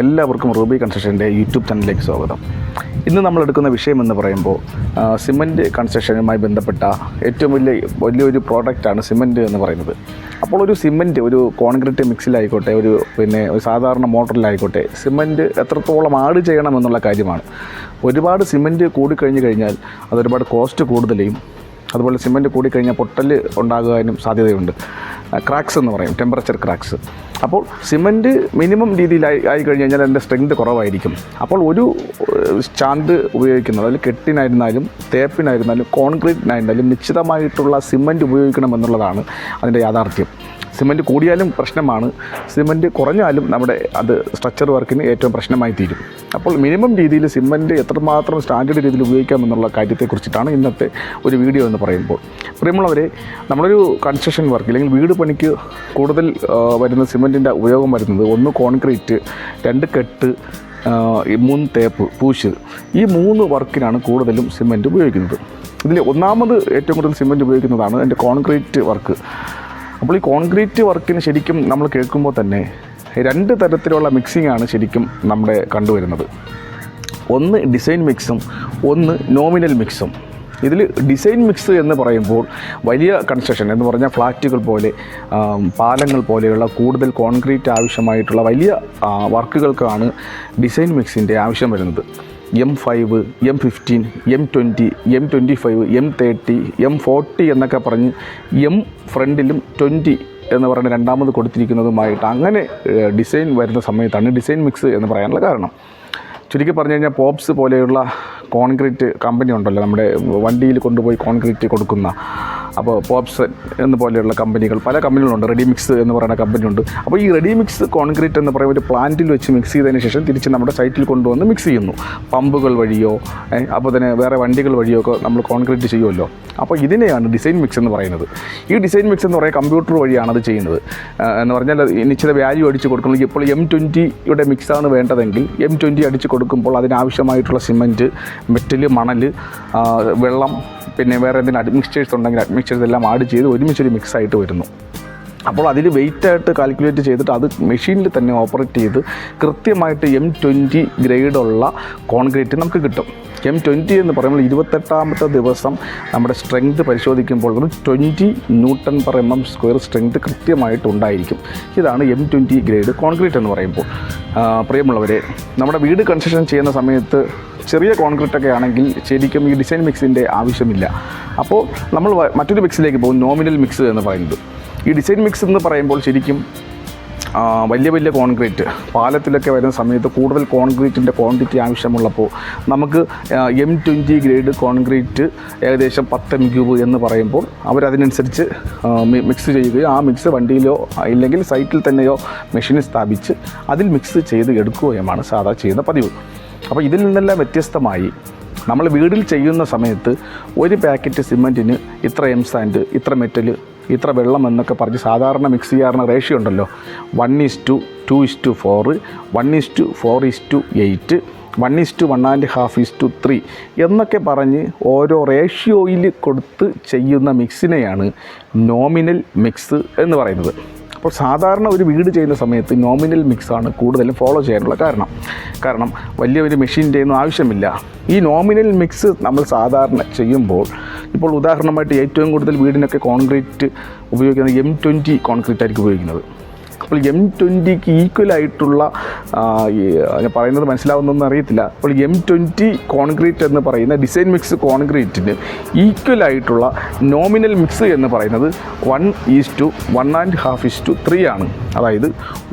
എല്ലാവർക്കും Ruby കൺസ്ട്രക്ഷന്റെ YouTube ചാനലിലേക്ക് സ്വാഗതം. ഇന്ന് നമ്മൾ എടുക്കുന്ന വിഷയം എന്ന് പറയുമ്പോൾ സിമന്റ് കൺസ്ട്രക്ഷനുമായി ബന്ധപ്പെട്ട ഏറ്റവും വലിയ വലിയൊരു പ്രോഡക്റ്റാണ് സിമന്റ് എന്ന് പറയുന്നത്. അപ്പോൾ ഒരു സിമന്റ് ഒരു കോൺക്രീറ്റ് മിക്സിലായിക്കോട്ടെ ഒരു പിന്നെ ഒരു സാധാരണ മോട്ടറിലായിക്കോട്ടെ സിമന്റ് എത്രത്തോളം ആഡ് ചെയ്യണം എന്നുള്ള കാര്യമാണ്. ഒരുപാട് സിമന്റ് കൂടിക്കഴിഞ്ഞ് കഴിഞ്ഞാൽ അതൊരുപാട് കോസ്റ്റ് കൂടുതലെയും അതുപോലെ സിമന്റ് കൂടിക്കഴിഞ്ഞാൽ പൊട്ടൽ ഉണ്ടാകാനും സാധ്യതയുണ്ട്. ക്രാക്സ് എന്ന് പറയും ടെമ്പറേച്ചർ ക്രാക്സ് അപ്പോൾ സിമന്റ് മിനിമം രീതിയിൽ ആയി കഴിഞ്ഞ് കഴിഞ്ഞാൽ അതിന്റെ സ്ട്രെങ്ത് കുറവായിരിക്കും. അപ്പോൾ ഒരു ചാന്ത് ഉപയോഗിക്കുന്നത് അതിൽ കെട്ടിനായിരുന്നാലും തേപ്പിനായിരുന്നാലും കോൺക്രീറ്റിനായിരുന്നാലും നിശ്ചിതമായിട്ടുള്ള സിമന്റ് ഉപയോഗിക്കണമെന്നുള്ളതാണ് അതിന്റെ യാഥാർത്ഥ്യം. സിമന്റ് കൂടിയാലും പ്രശ്നമാണ്. സിമന്റ് കുറഞ്ഞാലും നമ്മുടെ അത് സ്ട്രക്ചർ വർക്കിന് ഏറ്റവും പ്രശ്നമായി തീരും. അപ്പോൾ മിനിമം രീതിയിൽ സിമന്റ് എത്രമാത്രം സ്റ്റാൻഡേർഡ് രീതിയിൽ ഉപയോഗിക്കാമെന്നുള്ള കാര്യത്തെക്കുറിച്ചിട്ടാണ് ഇന്നത്തെ ഒരു വീഡിയോ എന്ന് പറയുമ്പോൾ. പ്രിയമുള്ളവരെ നമ്മളൊരു കൺസ്ട്രക്ഷൻ വർക്ക് അല്ലെങ്കിൽ വീട് പണിക്ക് കൂടുതൽ വരുന്ന സിമന്റിന്റെ ഉപയോഗം വരുന്നത് ഒന്ന് കോൺക്രീറ്റ് രണ്ട് കെട്ട് മൂന്ന് തേപ്പ് പൂശ്. ഈ മൂന്ന് വർക്കിനാണ് കൂടുതലും സിമന്റ് ഉപയോഗിക്കുന്നത്. ഇതിൽ ഒന്നാമത് ഏറ്റവും കൂടുതൽ സിമന്റ് ഉപയോഗിക്കുന്നതാണ് എന്റെ കോൺക്രീറ്റ് വർക്ക് അപ്പോൾ ഈ കോൺക്രീറ്റ് വർക്കിന് ശരിക്കും നമ്മൾ കേൾക്കുമ്പോൾ തന്നെ രണ്ട് തരത്തിലുള്ള മിക്സിംഗ് ആണ് ശരിക്കും നമ്മുടെ കണ്ടുവരുന്നത്. ഒന്ന് ഡിസൈൻ മിക്സും ഒന്ന് നോമിനൽ മിക്സും ഇതിൽ ഡിസൈൻ മിക്സ് എന്ന് പറയുമ്പോൾ വലിയ കൺസ്ട്രക്ഷൻ എന്ന് പറഞ്ഞാൽ ഫ്ലാറ്റുകൾ പോലെ പാലങ്ങൾ പോലെയുള്ള കൂടുതൽ കോൺക്രീറ്റ് ആവശ്യമായിട്ടുള്ള വലിയ വർക്കുകൾക്കാണ് ഡിസൈൻ മിക്സിന്റെ ആവശ്യം വരുന്നത്. M five M fifteen M twenty M twenty five M thirty M forty എന്നൊക്കെ പറഞ്ഞ് എം ഫ്രണ്ടിലും ട്വന്റി എന്ന് പറയുന്ന രണ്ടാമത് കൊടുത്തിരിക്കുന്നതുമായിട്ട് അങ്ങനെ ഡിസൈൻ വരുന്ന സമയത്താണ് ഡിസൈൻ മിക്സ് എന്ന് പറയാനുള്ള കാരണം. ചുരുക്കി പറഞ്ഞു കഴിഞ്ഞാൽ പോപ്സ് പോലെയുള്ള കോൺക്രീറ്റ് കമ്പനി ഉണ്ടല്ലോ നമ്മുടെ വണ്ടിയിൽ കൊണ്ടുപോയി കോൺക്രീറ്റ് കൊടുക്കുന്ന. അപ്പോൾ പോപ്സ് എന്ന് പോലെയുള്ള കമ്പനികൾ പല കമ്പനികളുണ്ട് റെഡിമിക്സ് എന്ന് പറയുന്ന കമ്പനിയുണ്ട്. അപ്പോൾ ഈ റെഡിമിക്സ് കോൺക്രീറ്റ് എന്ന് പറയുന്ന ഒരു പ്ലാന്റിൽ വെച്ച് മിക്സ് ചെയ്തതിന് ശേഷം തിരിച്ച് നമ്മുടെ സൈറ്റിൽ കൊണ്ടുവന്ന് മിക്സ് ചെയ്യുന്നു. പമ്പുകൾ വഴിയോ അപ്പോൾ തന്നെ വേറെ വണ്ടികൾ വഴിയോ ഒക്കെ നമ്മൾ കോൺക്രീറ്റ് ചെയ്യുമല്ലോ. അപ്പോൾ ഇതിനെയാണ് ഡിസൈൻ മിക്സ് എന്ന് പറയുന്നത്. ഈ ഡിസൈൻ മിക്സ് എന്ന് പറയുന്നത് കമ്പ്യൂട്ടർ വഴിയാണ് അത് ചെയ്യുന്നത്. എന്ന് പറഞ്ഞാൽ നിശ്ചിത വാല്യൂ അടിച്ച് കൊടുക്കുന്നത് ഇപ്പോൾ എം ട്വന്റിയുടെ മിക്സാണ് വേണ്ടതെങ്കിൽ എം ട്വന്റി അടിച്ച് കൊടുക്കുമ്പോൾ അതിനാവശ്യമായിട്ടുള്ള സിമന്റ് മെറ്റൽ മണൽ വെള്ളം പിന്നെ വേറെ എന്തെങ്കിലും അഡ്മിക്സ്ചേഴ്സ് ഉണ്ടെങ്കിൽ അഡ്മിക്സ്ചേഴ്സ് എല്ലാം ആഡ് ചെയ്ത് ഒരുമിച്ചൊരു മിക്സ് ആയിട്ട് വരുന്നു. അപ്പോൾ അതിൽ വെയിറ്റ് ആയിട്ട് കാൽക്കുലേറ്റ് ചെയ്തിട്ട് അത് മെഷീനിൽ തന്നെ ഓപ്പറേറ്റ് ചെയ്ത് കൃത്യമായിട്ട് എം ട്വന്റി ഗ്രേഡുള്ള കോൺക്രീറ്റ് നമുക്ക് കിട്ടും. എം ട്വന്റി എന്ന് പറയുമ്പോൾ ഇരുപത്തെട്ടാമത്തെ ദിവസം നമ്മുടെ സ്ട്രെങ്ത് പരിശോധിക്കുമ്പോൾ twenty newton per M M square strength കൃത്യമായിട്ട് ഉണ്ടായിരിക്കും. ഇതാണ് എം ട്വന്റി ഗ്രേഡ് കോൺക്രീറ്റ് എന്ന് പറയുമ്പോൾ. പ്രിയമുള്ളവരെ നമ്മുടെ വീട് കൺസ്ട്രക്ഷൻ ചെയ്യുന്ന സമയത്ത് ചെറിയ കോൺക്രീറ്റ് ഒക്കെ ആണെങ്കിൽ ശരിക്കും ഈ ഡിസൈൻ മിക്സിന്റെ ആവശ്യമില്ല. അപ്പോൾ നമ്മൾ മറ്റൊരു മിക്സിലേക്ക് പോകും നോമിനൽ മിക്സ് എന്ന് പറയുന്നത്. ഈ ഡിസൈൻ മിക്സ് എന്ന് പറയുമ്പോൾ ശരിക്കും വലിയ വലിയ കോൺക്രീറ്റ് പാലത്തിലൊക്കെ വരുന്ന സമയത്ത് കൂടുതൽ കോൺക്രീറ്റിന്റെ ക്വാണ്ടിറ്റി ആവശ്യമുള്ളപ്പോൾ നമുക്ക് എം ട്വന്റി ഗ്രേഡ് കോൺക്രീറ്റ് ഏകദേശം പത്ത് എം ക്യൂബ് എന്ന് പറയുമ്പോൾ അവരതിനനുസരിച്ച് മിക്സ് ചെയ്യുകയോ ആ മിക്സ് വണ്ടിയിലോ ഇല്ലെങ്കിൽ സൈറ്റിൽ തന്നെയോ മെഷീനിൽ സ്ഥാപിച്ച് അതിൽ മിക്സ് ചെയ്ത് എടുക്കുകയുമാണ് സാധാ ചെയ്യുന്ന പതിവ്. അപ്പോൾ ഇതിൽ നിന്നെല്ലാം വ്യത്യസ്തമായി നമ്മൾ വീടിൽ ചെയ്യുന്ന സമയത്ത് ഒരു പാക്കറ്റ് സിമന്റിന് ഇത്ര എം സാൻഡ് ഇത്ര മെറ്റൽ ഇത്ര വെള്ളം എന്നൊക്കെ പറഞ്ഞ് സാധാരണ മിക്സ് ചെയ്യാറുള്ള റേഷ്യോ ഉണ്ടല്ലോ. One is to two is to four one is to four is to eight one is to one and half is to three എന്നൊക്കെ പറഞ്ഞ് ഓരോ റേഷ്യോയിൽ കൊടുത്ത് ചെയ്യുന്ന മിക്സിനെയാണ് നോമിനൽ മിക്സ് എന്ന് പറയുന്നത്. അപ്പോൾ സാധാരണ ഒരു വീട് ചെയ്യുന്ന സമയത്ത് നോമിനൽ മിക്സാണ് കൂടുതലും ഫോളോ ചെയ്യാനുള്ള കാരണം. കാരണം വലിയ ഒരു മെഷീൻ ചെയ്യുന്ന ആവശ്യമില്ല. ഈ നോമിനൽ മിക്സ് നമ്മൾ സാധാരണ ചെയ്യുമ്പോൾ ഇപ്പോൾ ഉദാഹരണമായിട്ട് ഏറ്റവും കൂടുതൽ വീടിനൊക്കെ കോൺക്രീറ്റ് ഉപയോഗിക്കുന്നത് എം ട്വന്റി കോൺക്രീറ്റ് ആയിരിക്കും ഉപയോഗിക്കുന്നത്. അപ്പോൾ എം ട്വന്റിക്ക് ഈക്വൽ ആയിട്ടുള്ള ഞാൻ പറയുന്നത് മനസ്സിലാവുന്നതെന്ന് അറിയത്തില്ല. അപ്പോൾ എം ട്വന്റി കോൺക്രീറ്റ് എന്ന് പറയുന്ന ഡിസൈൻ മിക്സ് കോൺക്രീറ്റിന് ഈക്വൽ ആയിട്ടുള്ള നോമിനൽ മിക്സ് എന്ന് പറയുന്നത് one is to one and half is to three ആണ്. അതായത്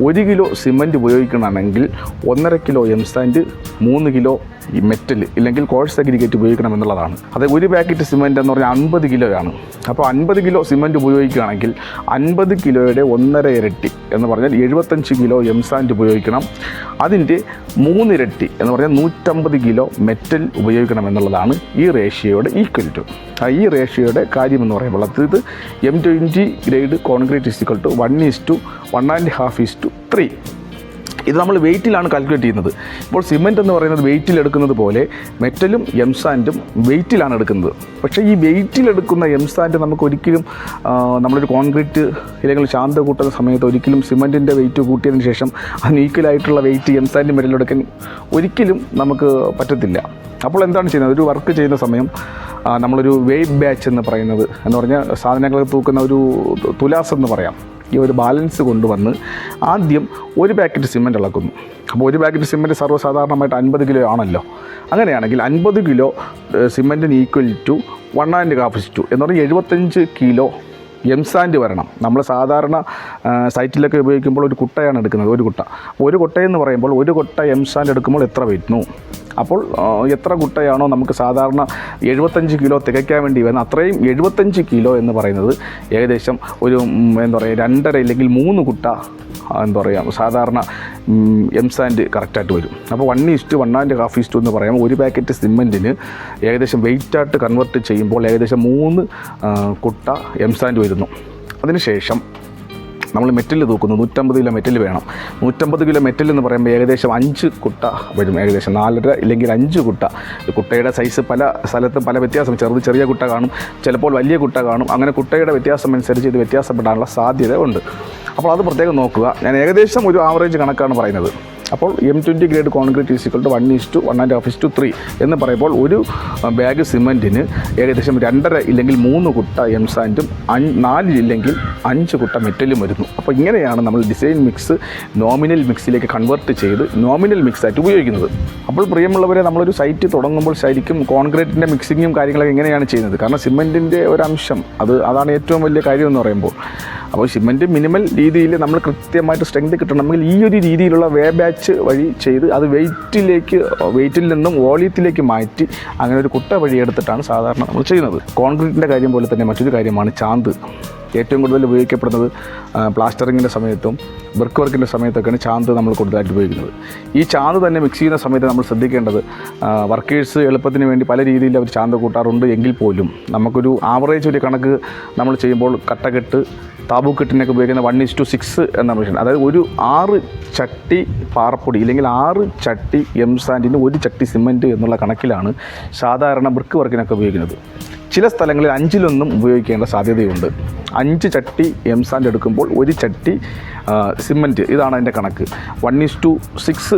ഒരു കിലോ സിമന്റ് ഉപയോഗിക്കണമെങ്കിൽ ഒന്നര കിലോ എം സാൻഡ് മൂന്ന് കിലോ ഈ മെറ്റൽ ഇല്ലെങ്കിൽ കോഴ്സ് അഗ്രിഗേറ്റ് ഉപയോഗിക്കണം എന്നുള്ളതാണ്. അത് ഒരു പാക്കറ്റ് സിമന്റ് എന്ന് പറഞ്ഞാൽ അൻപത് കിലോയാണ് അപ്പോൾ അൻപത് കിലോ സിമന്റ് ഉപയോഗിക്കുകയാണെങ്കിൽ അൻപത് കിലോയുടെ ഒന്നര ഇരട്ടി എന്ന് പറഞ്ഞാൽ എഴുപത്തഞ്ച് കിലോ എം സാൻഡ് ഉപയോഗിക്കണം. അതിന്റെ മൂന്നിരട്ടി എന്ന് പറഞ്ഞാൽ നൂറ്റമ്പത് കിലോ മെറ്റൽ ഉപയോഗിക്കണം എന്നുള്ളതാണ് ഈ റേഷ്യോയുടെ ഈക്വൽ ടു ഈ റേഷ്യോയുടെ കാര്യമെന്ന് പറയുമ്പോൾ അത് ഇത് M twenty grade concrete is equal to one is to one and half is to three ഇത് നമ്മൾ വെയിറ്റിലാണ് കാൽക്കുലേറ്റ് ചെയ്യുന്നത്. ഇപ്പോൾ സിമെന്റ് എന്ന് പറയുന്നത് വെയിറ്റിൽ എടുക്കുന്നത് പോലെ മെറ്റലും എം സാൻഡും വെയിറ്റിലാണ് എടുക്കുന്നത്. പക്ഷേ ഈ വെയിറ്റിൽ എടുക്കുന്ന എംസാൻഡ് നമുക്ക് ഒരിക്കലും നമ്മളൊരു കോൺക്രീറ്റ് ഇല്ലെങ്കിൽ ശാന്ത കൂട്ടുന്ന സമയത്ത് ഒരിക്കലും സിമെന്റിന്റെ വെയിറ്റ് കൂട്ടിയതിന് ശേഷം അതിന് ഈക്വലായിട്ടുള്ള വെയിറ്റ് സാൻഡും മെറ്റലെടുക്കാൻ ഒരിക്കലും നമുക്ക് പറ്റത്തില്ല. അപ്പോൾ എന്താണ് ചെയ്യുന്നത്? ഒരു വർക്ക് ചെയ്യുന്ന സമയം നമ്മളൊരു വെയ്റ്റ് ബാച്ച് എന്ന് പറയുന്നത് എന്ന് പറഞ്ഞാൽ സാധനങ്ങൾ തൂക്കുന്ന ഒരു തുലാസ് എന്ന് പറയാം. ഈ ഒരു ബാലൻസ് കൊണ്ടുവന്ന് ആദ്യം ഒരു പാക്കറ്റ് സിമന്റ് ഇളക്കുന്നു. അപ്പോൾ ഒരു പാക്കറ്റ് സിമന്റ് സർവസാധാരണമായിട്ട് അൻപത് കിലോ ആണല്ലോ. അങ്ങനെയാണെങ്കിൽ അൻപത് kilo സിമന്റിന് equal to one and half to എന്ന് പറഞ്ഞാൽ എഴുപത്തഞ്ച് കിലോ എം സാൻഡ് വരണം. നമ്മൾ സാധാരണ സൈറ്റിലൊക്കെ ഉപയോഗിക്കുമ്പോൾ ഒരു കുട്ടയാണ് എടുക്കുന്നത് ഒരു കുട്ട. ഒരു കുട്ടയെന്ന് പറയുമ്പോൾ ഒരു കുട്ട എം സാൻഡ് എടുക്കുമ്പോൾ എത്ര വരുന്നു അപ്പോൾ എത്ര കുട്ടയാണോ നമുക്ക് സാധാരണ എഴുപത്തഞ്ച് കിലോ തികയ്ക്കാൻ വേണ്ടി വരുന്നത് അത്രയും എഴുപത്തഞ്ച് കിലോ എന്ന് പറയുന്നത് ഏകദേശം ഒരു എന്താ പറയുക രണ്ടര ഇല്ലെങ്കിൽ മൂന്ന് കുട്ട എന്താ പറയുക സാധാരണ എം സാൻഡ് കറക്റ്റായിട്ട് വരും. അപ്പോൾ one is one and half is എന്ന് പറയാം. ഒരു പാക്കറ്റ് സിമെന്റിന് ഏകദേശം വെയിറ്റായിട്ട് കൺവേർട്ട് ചെയ്യുമ്പോൾ ഏകദേശം മൂന്ന് കുട്ട എം സാൻഡ് വരുന്നു. അതിനുശേഷം നമ്മൾ മെറ്റൽ തൂക്കുന്നു. നൂറ്റമ്പത് കിലോ മെറ്റൽ വേണം. നൂറ്റമ്പത് കിലോ മെറ്റൽ എന്ന് പറയുമ്പോൾ ഏകദേശം അഞ്ച് കുട്ട വരും. ഏകദേശം നാലര ഇല്ലെങ്കിൽ അഞ്ച് കുട്ട. കുട്ടയുടെ സൈസ് പല സ്ഥലത്തും പല വ്യത്യാസം. ചെറുത് ചെറിയ കുട്ട കാണും. ചിലപ്പോൾ വലിയ കുട്ട കാണും. അങ്ങനെ കുട്ടയുടെ വ്യത്യാസം അനുസരിച്ച് ഇത് വ്യത്യാസപ്പെടാനുള്ള സാധ്യത ഉണ്ട്. അപ്പോൾ അത് പ്രത്യേകം നോക്കുക. ഞാൻ ഏകദേശം ഒരു ആവറേജ് കണക്കാണ് പറയുന്നത്. അപ്പോൾ M twenty grade concrete is equal to one is to one and half is to three എന്ന് പറയുമ്പോൾ ഒരു ബാഗ് സിമെന്റിന് ഏകദേശം രണ്ടര ഇല്ലെങ്കിൽ മൂന്ന് കുട്ട എം സാൻഡും അഞ്ച് നാല് ഇല്ലെങ്കിൽ അഞ്ച് കുട്ട മെറ്റലും വരുന്നു. അപ്പോൾ ഇങ്ങനെയാണ് നമ്മൾ ഡിസൈൻ മിക്സ് നോമിനൽ മിക്സിലേക്ക് കൺവേർട്ട് ചെയ്ത് നോമിനൽ മിക്സായിട്ട് ഉപയോഗിക്കുന്നത്. അപ്പോൾ പ്രിയമുള്ളവരെ നമ്മളൊരു സൈറ്റ് തുടങ്ങുമ്പോൾ ശരിക്കും കോൺക്രീറ്റിന്റെ മിക്സിങ്ങും കാര്യങ്ങളൊക്കെ എങ്ങനെയാണ് ചെയ്യുന്നത്? കാരണം സിമെന്റിന്റെ ഒരു അംശം അത് അതാണ് ഏറ്റവും വലിയ കാര്യം എന്ന് പറയുമ്പോൾ അപ്പോൾ സിമെന്റ് മിനിമൽ രീതിയിൽ നമ്മൾ കൃത്യമായിട്ട് സ്ട്രെങ്ത് കിട്ടണമെങ്കിൽ ഈ ഒരു രീതിയിലുള്ള വേ ബാച്ച് വഴി ചെയ്ത് അത് വെയിറ്റിലേക്ക് വെയിറ്റിൽ നിന്നും വോളിയത്തിലേക്ക് മാറ്റി അങ്ങനെ ഒരു കുട്ട വഴി എടുത്തിട്ടാണ് സാധാരണ നമ്മൾ ചെയ്യുന്നത്. കോൺക്രീറ്റിന്റെ കാര്യം പോലെ തന്നെ മറ്റൊരു കാര്യമാണ് ചാന്ത്. ഏറ്റവും കൂടുതൽ ഉപയോഗിക്കപ്പെടുന്നത് പ്ലാസ്റ്ററിങ്ങിന്റെ സമയത്തും ബ്രിക്ക് വർക്കിന്റെ സമയത്തൊക്കെയാണ് ചാന്ത് നമ്മൾ കൂടുതലായിട്ട് ഉപയോഗിക്കുന്നത്. ഈ ചാന്ത് തന്നെ മിക്സ് ചെയ്യുന്ന സമയത്ത് നമ്മൾ ശ്രദ്ധിക്കേണ്ടത് വർക്കേഴ്സ് എളുപ്പത്തിന് വേണ്ടി പല രീതിയിൽ അവർ ചാന്ത് കൂട്ടാറുണ്ട് എങ്കിൽ പോലും നമുക്കൊരു ആവറേജ് ഒരു കണക്ക് നമ്മൾ ചെയ്യുമ്പോൾ കട്ടകെട്ട് താബൂക്കെട്ടിനൊക്കെ ഉപയോഗിക്കുന്ന വൺ ഇസ് ടു സിക്സ് എന്ന മെഷീൻ അതായത് ഒരു ആറ് ചട്ടി പാറപ്പൊടി ഇല്ലെങ്കിൽ ആറ് ചട്ടി എം സാൻഡിന് ഒരു ചട്ടി സിമന്റ് എന്നുള്ള കണക്കിലാണ് സാധാരണ ബ്രിക്ക് വർക്കിനൊക്കെ ഉപയോഗിക്കുന്നത്. ചില സ്ഥലങ്ങളിൽ അഞ്ചിലൊന്നും ഉപയോഗിക്കേണ്ട സാധ്യതയുണ്ട്. അഞ്ച് ചട്ടി എം സാൻഡ് എടുക്കുമ്പോൾ ഒരു ചട്ടി സിമന്റ് ഇതാണ് അതിന്റെ കണക്ക്. One is to six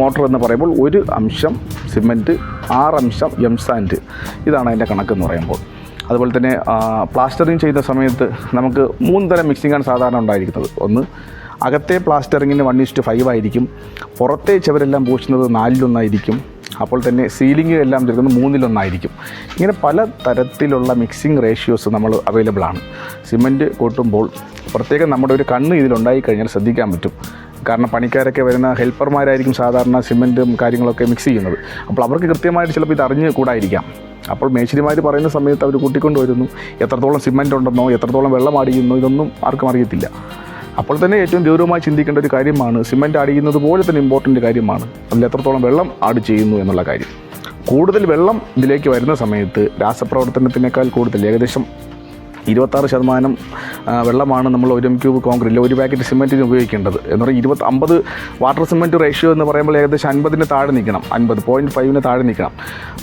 mortar എന്ന് പറയുമ്പോൾ ഒരു അംശം സിമന്റ് ആറ് അംശം എം സാൻഡ് ഇതാണ് അതിന്റെ കണക്ക് എന്ന് പറയുമ്പോൾ. അതുപോലെ തന്നെ പ്ലാസ്റ്ററിങ് ചെയ്യുന്ന സമയത്ത് നമുക്ക് മൂന്ന് തരം മിക്സിങ്ങാണ് സാധാരണ ഉണ്ടായിരിക്കുന്നത്. ഒന്ന് അകത്തെ പ്ലാസ്റ്ററിങ്ങിന് വൺ ഇസ്റ്റ് ഫൈവ് ആയിരിക്കും. പുറത്തെ ചവരെല്ലാം പൂശുന്നത് നാലിലൊന്നായിരിക്കും. അപ്പോൾ തന്നെ സീലിംഗ് എല്ലാം ചേർക്കുന്നത് മൂന്നിലൊന്നായിരിക്കും. ഇങ്ങനെ പല തരത്തിലുള്ള മിക്സിംഗ് റേഷ്യോസ് നമ്മൾ അവൈലബിൾ ആണ്. സിമന്റ് കൂട്ടുമ്പോൾ പ്രത്യേകം നമ്മുടെ ഒരു കണ്ണ് ഇതിലുണ്ടായി കഴിഞ്ഞാൽ ശ്രദ്ധിക്കാൻ പറ്റും. കാരണം പണിക്കാരൊക്കെ വരുന്ന ഹെൽപ്പർമാരായിരിക്കും സാധാരണ സിമന്റും കാര്യങ്ങളൊക്കെ മിക്സ് ചെയ്യുന്നത്. അപ്പോൾ അവർക്ക് കൃത്യമായിട്ട് ചിലപ്പോൾ ഇത് അറിഞ്ഞ് കൂടായിരിക്കാം. അപ്പോൾ മേശിരിമാർ പറയുന്ന സമയത്ത് അവർ കൂട്ടിക്കൊണ്ടുവരുന്നു എത്രത്തോളം സിമന്റ് ഉണ്ടെന്നോ എത്രത്തോളം വെള്ളം അടിയുന്നോ ഇതൊന്നും ആർക്കും അറിയത്തില്ല. അപ്പോൾ തന്നെ ഏറ്റവും ഗൗരവമായി ചിന്തിക്കേണ്ട ഒരു കാര്യമാണ് സിമന്റ് അടിയുന്നത് പോലെ തന്നെ ഇമ്പോർട്ടന്റ് കാര്യമാണ്. അതിൽ എത്രത്തോളം വെള്ളം ആഡ് ചെയ്യുന്നു എന്നുള്ള കാര്യം. കൂടുതൽ വെള്ളം ഇതിലേക്ക് വരുന്ന സമയത്ത് രാസപ്രവർത്തനത്തിനേക്കാൾ കൂടുതൽ ഏകദേശം ഇരുപത്താറ് ശതമാനം വെള്ളമാണ് നമ്മൾ ഒരു എം ക്യൂബ് കോൺക്രീറ്റിൽ ഒരു പാക്കറ്റ് സിമെന്റിന് ഉപയോഗിക്കേണ്ടത്. എന്ന് പറഞ്ഞാൽ ഇരുപത്തി അമ്പത് വാട്ടർ സിമെന്റ് റേഷ്യോ എന്ന് പറയുമ്പോൾ ഏകദേശം അൻപതിന് താഴെ നിൽക്കണം. അൻപത് പോയിന്റ് ഫൈവിന് താഴെ നിൽക്കണം.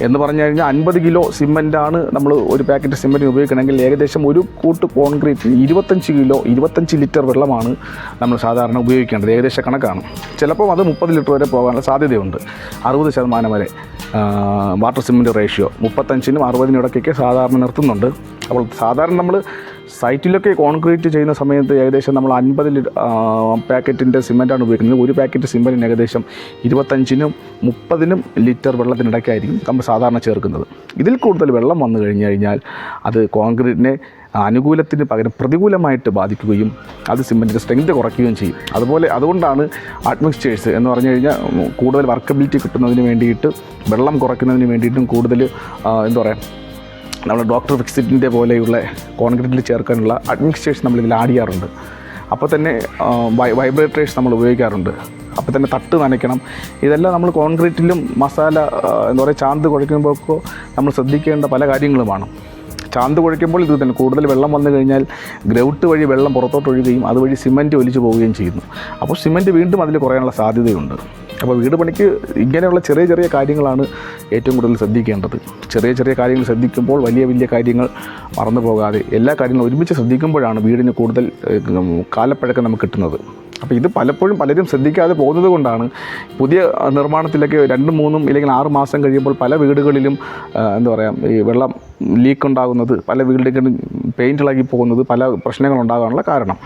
എന്ന് പറഞ്ഞു കഴിഞ്ഞാൽ അൻപത് കിലോ സിമെന്റാണ് നമ്മൾ ഒരു പാക്കറ്റ് സിമെന്റിന് ഉപയോഗിക്കണമെങ്കിൽ ഏകദേശം ഒരു കൂട്ട് കോൺക്രീറ്റിന് ഇരുപത്തഞ്ച് കിലോ ഇരുപത്തഞ്ച് ലിറ്റർ വെള്ളമാണ് നമ്മൾ സാധാരണ ഉപയോഗിക്കേണ്ടത്. ഏകദേശ കണക്കാണ്. ചിലപ്പോൾ അത് മുപ്പത് ലിറ്റർ വരെ പോകാനുള്ള സാധ്യതയുണ്ട്. അറുപത് ശതമാനം വരെ വാട്ടർ സിമെന്റ് റേഷ്യോ മുപ്പത്തഞ്ചിനും അറുപതിനും ഇടയ്ക്കൊക്കെ സാധാരണ നിർത്തുന്നുണ്ട്. അപ്പോൾ സാധാരണ നമ്മൾ സൈറ്റിലൊക്കെ കോൺക്രീറ്റ് ചെയ്യുന്ന സമയത്ത് ഏകദേശം നമ്മൾ അൻപത് പാക്കറ്റിന്റെ സിമെന്റാണ് ഉപയോഗിക്കുന്നത്. ഒരു പാക്കറ്റ് സിമെന്റിന് ഏകദേശം ഇരുപത്തഞ്ചിനും മുപ്പതിനും ലിറ്റർ വെള്ളത്തിനിടയ്ക്കായിരിക്കും നമ്മൾ സാധാരണ ചേർക്കുന്നത്. ഇതിൽ കൂടുതൽ വെള്ളം വന്നു കഴിഞ്ഞു കഴിഞ്ഞാൽ അത് കോൺക്രീറ്റിനെ അനുകൂലത്തിന് പകരം പ്രതികൂലമായിട്ട് ബാധിക്കുകയും അത് സിമെന്റിന്റെ സ്ട്രെങ്ത് കുറയ്ക്കുകയും ചെയ്യും. അതുപോലെ അതുകൊണ്ടാണ് അഡ്മിക്സ്ചേഴ്സ് എന്ന് പറഞ്ഞു കഴിഞ്ഞാൽ കൂടുതൽ വർക്കബിലിറ്റി കിട്ടുന്നതിന് വേണ്ടിയിട്ട് വെള്ളം കുറയ്ക്കുന്നതിന് വേണ്ടിയിട്ടും കൂടുതൽ എന്താ പറയുക നമ്മൾ ഡോക്ടർ ഫിക്സിറ്റിന്റെ പോലെയുള്ള കോൺക്രീറ്റിൽ ചേർക്കാനുള്ള അഡ്മിനിസ്ട്രേഷൻ നമ്മൾ ഇതിൽ ആഡ് ചെയ്യാറുണ്ട്. അപ്പോൾ തന്നെ വൈബ്രേറ്റേഴ്സ് നമ്മൾ ഉപയോഗിക്കാറുണ്ട്. അപ്പോൾ തന്നെ തട്ട് നനയ്ക്കണം. ഇതെല്ലാം നമ്മൾ കോൺക്രീറ്റിലും മസാല എന്താ പറയുക ചാന്ത് കുഴയ്ക്കുമ്പോഴൊക്കെ നമ്മൾ ശ്രദ്ധിക്കേണ്ട പല കാര്യങ്ങളുമാണ് ചാന്ത് കുഴയ്ക്കുമ്പോൾ ഇത് തന്നെ കൂടുതൽ വെള്ളം വന്നു കഴിഞ്ഞാൽ ഗ്രൗട്ട് വഴി വെള്ളം പുറത്തോട്ട് ഒഴുകുകയും അതുവഴി സിമന്റ് ഒലിച്ചു പോവുകയും ചെയ്യുന്നു. അപ്പോൾ സിമന്റ് വീണ്ടും അതിൽ കുറയാനുള്ള സാധ്യതയുണ്ട്. അപ്പോൾ വീട് പണിക്ക് ഇങ്ങനെയുള്ള ചെറിയ ചെറിയ കാര്യങ്ങളാണ് ഏറ്റവും കൂടുതൽ ശ്രദ്ധിക്കേണ്ടത്. ചെറിയ ചെറിയ കാര്യങ്ങൾ ശ്രദ്ധിക്കുമ്പോൾ വലിയ വലിയ കാര്യങ്ങൾ മറന്നു പോകാതെ എല്ലാ കാര്യങ്ങളും ഒരുമിച്ച് ശ്രദ്ധിക്കുമ്പോഴാണ് വീടിന് കൂടുതൽ കാലപ്പഴക്കം നമുക്ക് കിട്ടുന്നത്. അപ്പോൾ ഇത് പലപ്പോഴും പലരും ശ്രദ്ധിക്കാതെ പോകുന്നത് കൊണ്ടാണ് പുതിയ നിർമ്മാണത്തിലൊക്കെ രണ്ടും മൂന്നും ഇല്ലെങ്കിൽ ആറ് മാസം കഴിയുമ്പോൾ പല വീടുകളിലും എന്താ പറയുക ഈ വെള്ളം ലീക്ക് ഉണ്ടാകുന്നത് പല വീടുകളിലും പെയിന്റ് ഇളകി പോകുന്നത് പല പ്രശ്നങ്ങൾ ഉണ്ടാകാനുള്ള കാരണം.